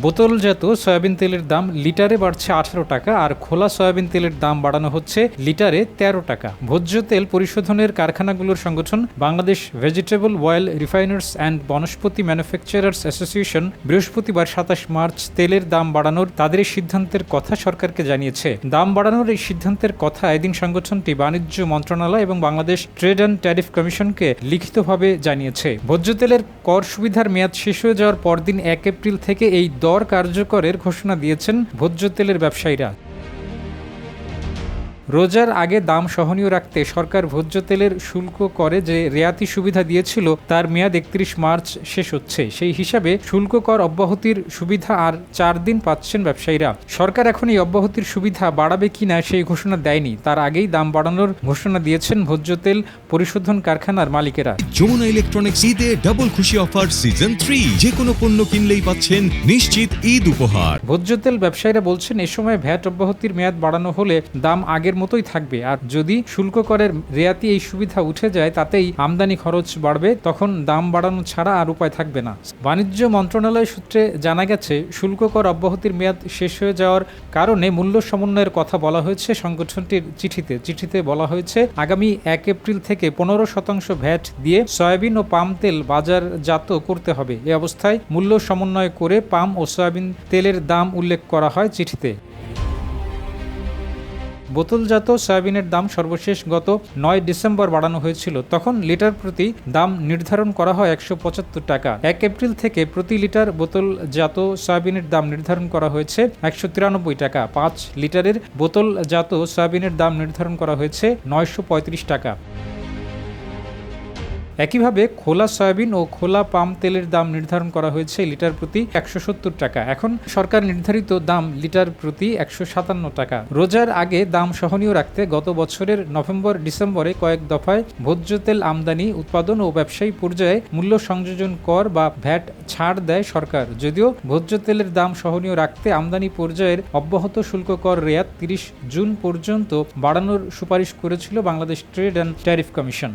বোতলজাত সয়াবিন তেলের দাম লিটারে বাড়ছে আঠারো টাকা আর খোলা সয়াবিন তেলের দাম বাড়ানো হচ্ছে লিটারে তেরো টাকা। ভোজ্য তেল পরিশোধনের কারখানাগুলোর সংগঠন Bangladesh vegetable oil refiners and vanaspati manufacturers association বৃহস্পতিবার সাতাশ মার্চ তেলের দাম বাড়ানোর তাদের সিদ্ধান্তের কথা সরকারকে জানিয়েছে। দাম বাড়ানোর এই সিদ্ধান্তের কথা এদিন সংগঠনটি বাণিজ্য মন্ত্রণালয় এবং বাংলাদেশ ট্রেড অ্যান্ড ট্যারিফ কমিশনকে লিখিতভাবে জানিয়েছে। ভোজ্য তেলের কর সুবিধার মেয়াদ শেষ হয়ে যাওয়ার পরদিন এক এপ্রিল থেকে এই দর কার্যকরের ঘোষণা দিয়েছেন ভোজ্য তেলের ব্যবসায়ীরা। রোজার আগে দাম সহনীয় রাখতে সরকার ভোজ্য তেলের শুল্ক করে যে রেয়াতি সুবিধা দিয়েছিল তার মেয়াদ একত্রিশ মার্চ শেষ হচ্ছে। সেই হিসাবে শুল্ক কর অব্যাহতির সুবিধা আর চার দিন পাচ্ছেন ব্যবসায়ীরা। সরকার এখন এই অব্যাহতির সুবিধা বাড়াবে কিনা সেই ঘোষণা দেয়নি। তার আগেই দাম বাড়ানোর ঘোষণা দিয়েছেন ভোজ্য তেল পরিশোধন কারখানার মালিকেরা। যমুনা ইলেকট্রনিক্স ঈদে ডাবল খুশি অফার সিজন থ্রি যে কোনো পণ্য কিনলেই পাচ্ছেন নিশ্চিত ঈদ উপহার। ভোজ্য তেল ব্যবসায়ীরা বলছেন এ সময় ভ্যাট অব্যাহতির মেয়াদ বাড়ানো হলে দাম আগের মতোই থাকবে। আর যদি শুল্ক করের রেয়াতি এই সুবিধা উঠে যায়, তাতেই আমদানি খরচ বাড়বে, তখন দাম বাড়ানো ছাড়া আর উপায় থাকবে না। বাণিজ্য মন্ত্রণালয় সূত্রে জানা গেছে, শুল্ক কর অব্যাহতির মেয়াদ শেষ হয়ে যাওয়ার কারণে মূল্য সমন্বয়ের কথা বলা হয়েছে সংগঠনটির চিঠিতে। চিঠিতে বলা হয়েছে, আগামী এক এপ্রিল থেকে পনেরো শতাংশ ভ্যাট দিয়ে সয়াবিন ও পাম তেল বাজারজাত করতে হবে। এ অবস্থায় মূল্য সমন্বয় করে পাম ও সয়াবিন তেলের দাম উল্লেখ করা হয় চিঠিতে। বোতলজাত সয়াবিনের দাম সর্বশেষ গত নয় ডিসেম্বর বাড়ানো হয়েছিল। তখন লিটার প্রতি দাম নির্ধারণ করা হয় একশো পঁচাত্তর টাকা। এক এপ্রিল থেকে প্রতি লিটার বোতলজাত সয়াবিনের দাম নির্ধারণ করা হয়েছে একশো তিরানব্বই টাকা। পাঁচ লিটারের বোতলজাত সয়াবিনের দাম নির্ধারণ করা হয়েছে নয়শো পঁয়ত্রিশ টাকা। একইভাবে খোলা সয়াবিন ও খোলা পাম তেলের দাম নির্ধারণ করা হয়েছে লিটার প্রতি একশো সত্তর টাকা। এখন সরকার নির্ধারিত দাম লিটার প্রতি একশো সাতান্ন টাকা। রোজার আগে দাম সহনীয় রাখতে গত বছরের নভেম্বর ডিসেম্বরে কয়েক দফায় ভোজ্য তেল আমদানি, উৎপাদন ও ব্যবসায়ী পর্যায়ে মূল্য সংযোজন কর বা ভ্যাট ছাড় দেয় সরকার। যদিও ভোজ্য তেলের দাম সহনীয় রাখতে আমদানি পর্যায়ের অব্যাহত শুল্ক কর রেয়াত তিরিশ জুন পর্যন্ত বাড়ানোর সুপারিশ করেছিল Bangladesh trade and tariff commission.